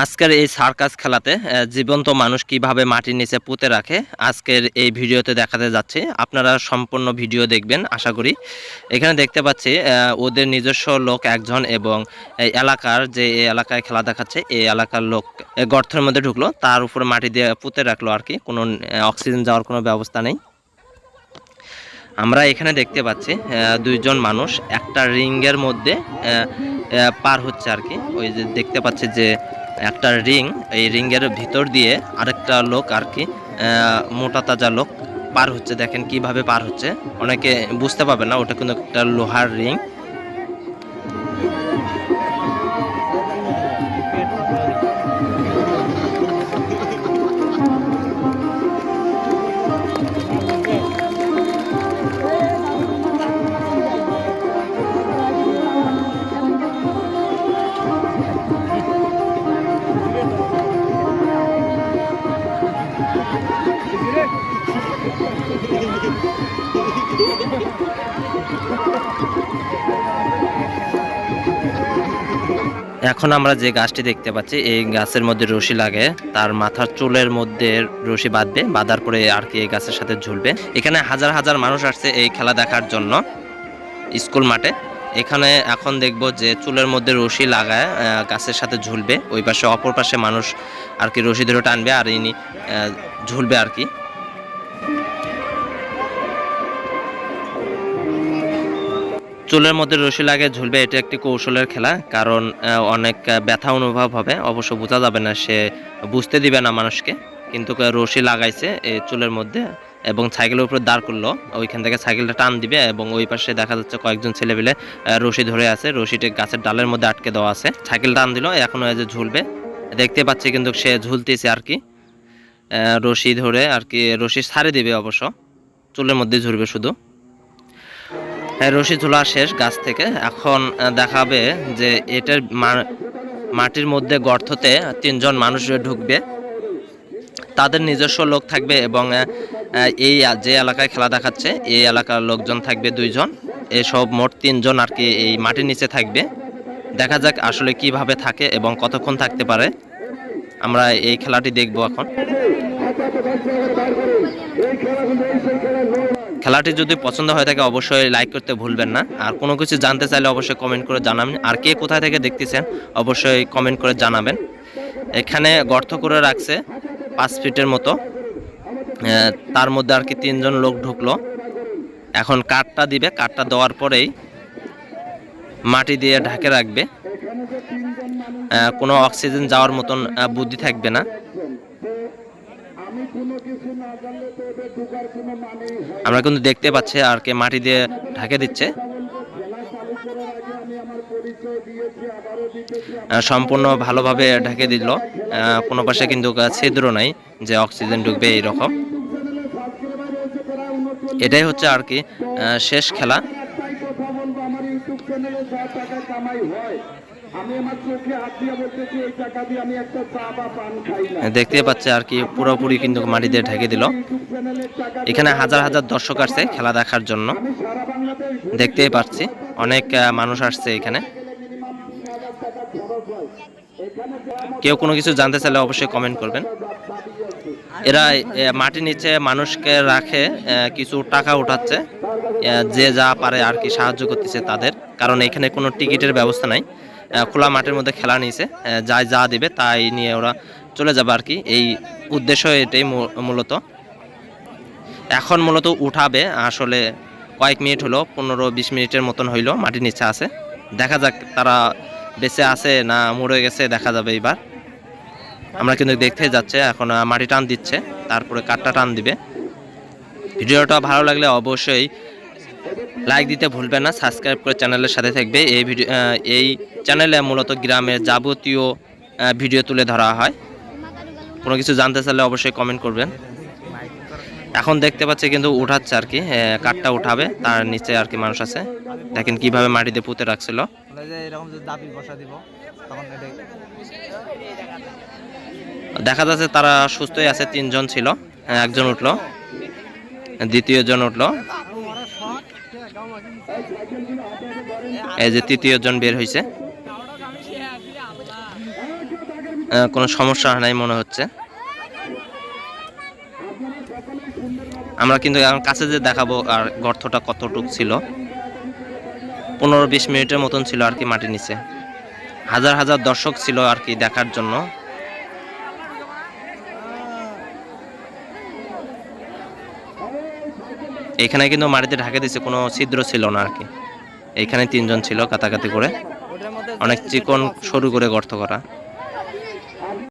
আজকের এই সার্কাস খেলাতে জীবন্ত মানুষ কীভাবে মাটির নিচে পুঁতে রাখে, আজকের এই ভিডিওতে দেখাতে যাচ্ছে। আপনারা সম্পূর্ণ ভিডিও দেখবেন, আশা করি। এখানে দেখতে পাচ্ছি ওদের নিজস্ব লোক একজন এবং এলাকার যে এলাকায় খেলা দেখাচ্ছে এই এলাকার লোক গর্তের মধ্যে ঢুকলো, তার উপরে মাটি দিয়ে পুঁতে রাখল আর কি। কোনো অক্সিজেন যাওয়ার কোনো ব্যবস্থা নেই। আমরা এখানে দেখতে পাচ্ছি দুইজন মানুষ, একটা রিংয়ের মধ্যে পার হচ্ছে আর কি। ওই যে দেখতে পাচ্ছি যে একটা রিং, এই রিংয়ের ভিতর দিয়ে আরেকটা লোক আর কি মোটা তাজা লোক পার হচ্ছে। দেখেন কীভাবে পার হচ্ছে। অনেকে বুঝতে পারবে না, ওটা কিন্তু একটা লোহার রিং। এখন আমরা যে গাছটি দেখতে পাচ্ছি, এই গাছের মধ্যে রশি লাগে। তার মাথার চুলের মধ্যে রশি বাঁধবে, বাঁধার পরে আর কি এই গাছের সাথে ঝুলবে। এখানে হাজার হাজার মানুষ আসছে এই খেলা দেখার জন্য স্কুল মাঠে। এখানে এখন দেখব যে চুলের মধ্যে রশি লাগায় গাছের সাথে ঝুলবে। ওই পাশে অপর পাশে মানুষ আর কি রশি ধরে টানবে আর ইনি ঝুলবে আর কি। চুলের মধ্যে রশি লাগে ঝুলবে এটা একটি কৌশলের খেলা কারণ অনেক ব্যথা অনুভব হবে। অবশ্য বোঝা যাবে না সে বুঝতে দিবে না মানুষকে কিন্তু রশি লাগাইছে এই চুলের মধ্যে এবং সাইকেলের উপর দাঁড় করল। ওইখান থেকে সাইকেলটা টান দিবে এবং ওই পাশে দেখা যাচ্ছে কয়েকজন ছেলেপিলে আহ, রশি ধরে আছে রশিটি গাছের ডালের মধ্যে আটকে দেওয়া আছে। সাইকেল টান দিল এখন ওই যে ঝুলবে। দেখতে পাচ্ছি কিন্তু সে ঝুলতেছে আর কি। রশি ধরে আর কি রশি ছাড়ে দিবে অবশ্য চুলের মধ্যে ঝুলবে শুধু। রশি তোলা শেষ গাছ থেকে। এখন দেখাবে যে এটার মাটির মধ্যে গর্ততে তিনজন মানুষ ঢুকবে। তাদের নিজস্ব লোক থাকবে এবং এই যে এলাকায় খেলা দেখাচ্ছে, এই এলাকার লোকজন থাকবে দুইজন। এসব মোট তিনজন আর কি এই মাটির নিচে থাকবে। দেখা যাক আসলে কীভাবে থাকে এবং কতক্ষণ থাকতে পারে। আমরা এই খেলাটি দেখব এখন। খেলাটি যদি পছন্দ হয়ে থাকে, অবশ্যই লাইক করতে ভুলবেন না। আর কোনো কিছু জানতে চাইলে অবশ্যই কমেন্ট করে জানাবেন। আর কে কোথায় থেকে দেখতেছেন, অবশ্যই কমেন্ট করে জানাবেন। এখানে গর্ত করে রাখছে, পাঁচ ফিটের মতো। তার মধ্যে আর কি তিনজন লোক ঢুকলো। এখন কাঠটা দিবে, কাঠটা দেওয়ার পরেই মাটি দিয়ে ঢাকে রাখবে। কোনো অক্সিজেন যাওয়ার মতন বুদ্ধি থাকবে না। আমরা কিন্তু দেখতে পাচ্ছি আর কে মাটি দিয়ে ঢাকে দিচ্ছে। সম্পূর্ণ ভালোভাবে ঢেকে দিল। কোনো পাশে কিন্তু ছিদ্র নাই যে অক্সিজেন ঢুকবে এইরকম। এটাই হচ্ছে আর কি শেষ খেলা। দেখতে পাচ্ছে আর কি পুরোপুরি কিন্তু মাটি দিয়ে ঢেকে দিল। এখানে হাজার হাজার দর্শক আসছে খেলা দেখার জন্য। দেখতেই পাচ্ছি অনেক মানুষ আসছে এখানে। কেউ কোনো কিছু জানতে চাইলে অবশ্যই কমেন্ট করবেন। এরা মাটির নিচে মানুষকে রাখে কিছু টাকা উঠাচ্ছে। যে যা পারে আর কি সাহায্য করতেছে তাদের। কারণ এখানে কোনো টিকিটের ব্যবস্থা নাই। খোলা মাঠের মধ্যে খেলা নিয়েছে। যাই যা দিবে তাই নিয়ে ওরা চলে যাবে আর কি। এই উদ্দেশ্য এটাই মূলত। এখন মূলত উঠাবে আসলে কয়েক মিনিট হলো, পনেরো বিশ মিনিটের মতন হইল মাটির নিচে আছে। দেখা যাক তারা বেঁচে আছে না মরে গেছে, দেখা যাবে এবার আমরা কিন্তু দেখতে যাচ্ছে, এখন মাটি টান দিচ্ছে, তারপরে কাঠটা টান দিবে। ভিডিওটা ভালো লাগলে অবশ্যই লাইক দিতে ভুলবেন না সাবস্ক্রাইব করে চ্যানেলের সাথে থাকবে। এই ভিডিও এই চ্যানেলে মূলত গ্রামের যাবতীয় ভিডিও তুলে ধরা হয়। কোনো কিছু জানতে চাইলে অবশ্যই কমেন্ট করবেন। এখন দেখতে পাচ্ছি কিন্তু উঠাচ্ছে আর কি কাঠটা উঠাবে তার নিচে আর কি মানুষ আছে। দেখেন কীভাবে মাটিতে পুঁতে রাখছিল। দেখা যাচ্ছে তারা সুস্থই আছে তিনজন ছিল হ্যাঁ, একজন উঠল দ্বিতীয় জন উঠল। এই যে তৃতীয় জন বের হয়েছে কোনো সমস্যা নাই মনে হচ্ছে। আমরা কিন্তু কাছে যে দেখাবো আর গর্তটা কতটুক ছিল। পনেরো বিশ মিনিটের মতন ছিল আর কি মাটির নিচে। হাজার হাজার দর্শক ছিল আর কি দেখার জন্য। এখানে কিন্তু মাটিতে ঢাকে দিছে কোনো ছিদ্র ছিল না আর কি। এখানে তিনজন ছিল কাতাকাতি করে। অনেক চিকন সরু করে গর্ত করা।